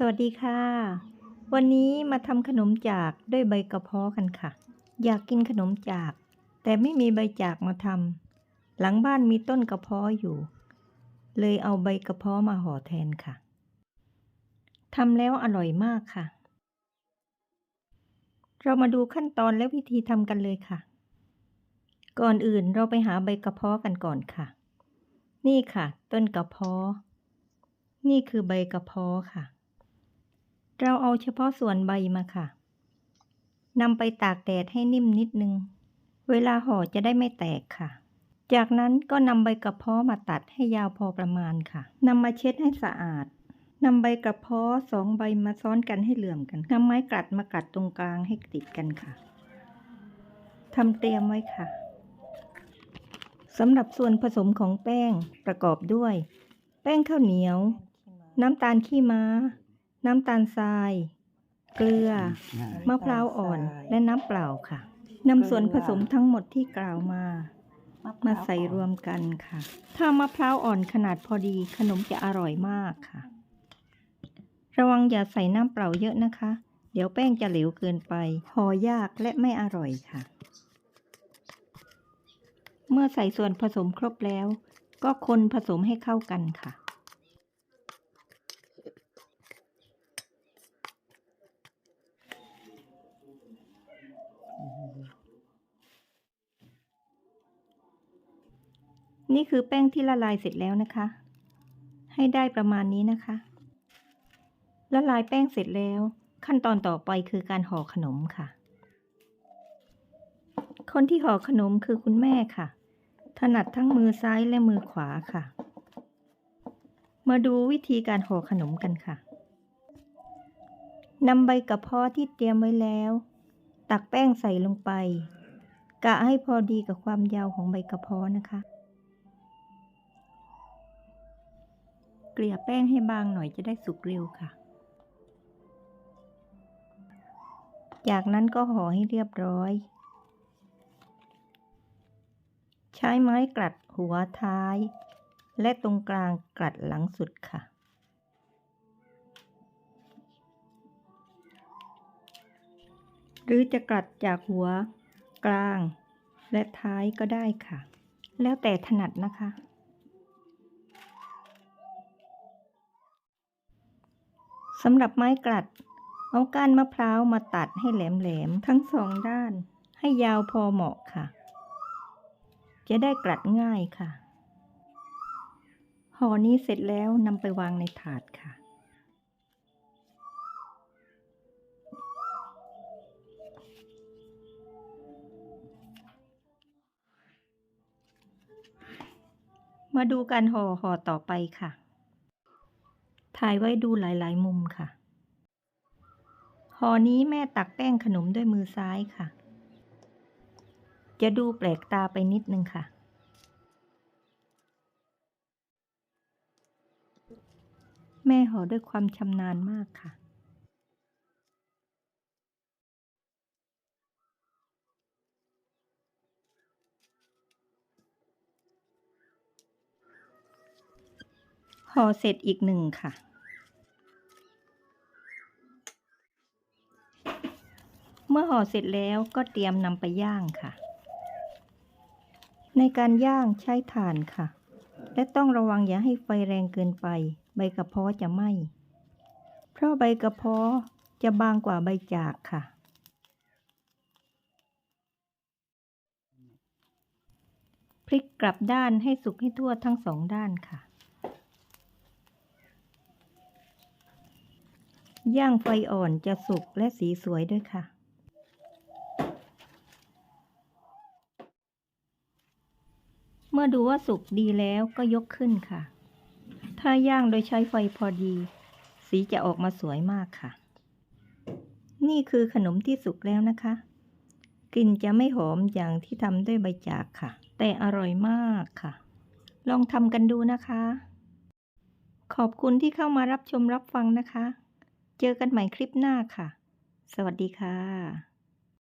สวัสดีค่ะ วันนี้มาทำขนมจากด้วยใบกระเพาะกันค่ะ อยากกินขนมจาก แต่ไม่มีใบจากมาทำหลังบ้านมีต้นกระเพาะอยู่ เลยเอาใบกระเพาะมาห่อแทนค่ะทำแล้วอร่อยมากค่ะ เรามาดูขั้นตอนและวิธีทำกันเลยค่ะ ก่อนอื่นเราไปหาใบกระเพาะกันก่อนค่ะ นี่ค่ะ ต้นกระเพาะนี่คือใบกระเพาะค่ะ เราเอาเฉพาะส่วนใบมาค่ะนำไปตากแดดให้นิ่มนิดนึง เวลาห่อจะได้ไม่แตกค่ะ จากนั้นก็นำใบกระเพาะมาตัดให้ยาวพอประมาณค่ะนำมาเช็ดให้สะอาดนำใบกระเพาะสองใบมาซ้อนกันให้เหลื่อมกันนำไม้กลัดมากัดตรงกลางให้ติดกันค่ะทำเตรียมไว้ค่ะสำหรับส่วนผสมของแป้งประกอบด้วย แป้งข้าวเหนียว น้ำตาลขี้ม้า น้ำตาลทราย เกลือ มะพร้าวอ่อนและน้ำเปล่าค่ะนำส่วนผสมทั้งหมดที่กล่าวมา มาใส่รวมกันค่ะ ถ้ามะพร้าวอ่อนขนาดพอดีขนมจะอร่อยมากค่ะ ระวังอย่าใส่น้ำเปล่าเยอะนะคะ เดี๋ยวแป้งจะเหลวเกินไปห่อยากและไม่อร่อยค่ะ เมื่อใส่ส่วนผสมครบแล้ว ก็คนผสมให้เข้ากันค่ะ นี่คือแป้งที่ละลายเสร็จแล้วนะคะ ให้ได้ประมาณนี้นะคะ ละลายแป้งเสร็จแล้ว ขั้นตอนต่อไปคือการห่อขนมค่ะ คนที่ห่อขนมคือคุณแม่ค่ะ ถนัดทั้งมือซ้ายและมือขวาค่ะ มาดูวิธีการห่อขนมกันค่ะนำใบกระเพาะที่เตรียมไว้แล้ว ตักแป้งใส่ลงไป กะให้พอดีกับความยาวของใบกระเพาะนะคะ เกลี่ยแป้งให้บางหน่อยจะได้สุกเร็วค่ะ จากนั้นก็ห่อให้เรียบร้อย ใช้ไม้กลัดหัวท้าย และตรงกลางกลัดหลังสุดค่ะหรือจะกลัดจากหัวกลางและท้ายก็ได้ค่ะ แล้วแต่ถนัดนะคะ สำหรับไม้กลัด เอาก้านมะพร้าวมาตัดให้แหลมๆ ทั้งสองด้าน ให้ยาวพอเหมาะค่ะ จะได้กลัดง่ายค่ะ ห่อนี้เสร็จแล้วนำไปวางในถาดค่ะมาดูการห่อห่อต่อไปค่ะ ถ่ายไว้ดูหลาย ๆ มุมค่ะห่อนี้แม่ตักแป้งขนมด้วยมือซ้ายค่ะ จะดูแปลกตาไปนิดนึงค่ะ แม่ห่อด้วยความชำนาญมากค่ะห่อเสร็จอีกหนึ่งค่ะ มื่อห่อเสร็จแล้วก็เตรียมนำไปย่างค่ะ ในการย่างใช้ถ่านค่ะ และต้องระวังอย่าให้ไฟแรงเกินไป ใบกระเพาะจะไหม้เพราะใบกระเพาะจะบางกว่าใบจากค่ะ พลิกกลับด้านให้สุกให้ทั่วทั้งสองด้านค่ะ ย่างไฟอ่อนจะสุกและสีสวยด้วยค่ะ เมื่อดูว่าสุกดีแล้วก็ยกขึ้นค่ะ ถ้าย่างโดยใช้ไฟพอดี สีจะออกมาสวยมากค่ะ นี่คือขนมที่สุกแล้วนะคะ กลิ่นจะไม่หอมอย่างที่ทำด้วยใบจากค่ะ แต่อร่อยมากค่ะ ลองทำกันดูนะคะ ขอบคุณที่เข้ามารับชมรับฟังนะคะ เจอกันใหม่คลิปหน้าค่ะ สวัสดีค่ะ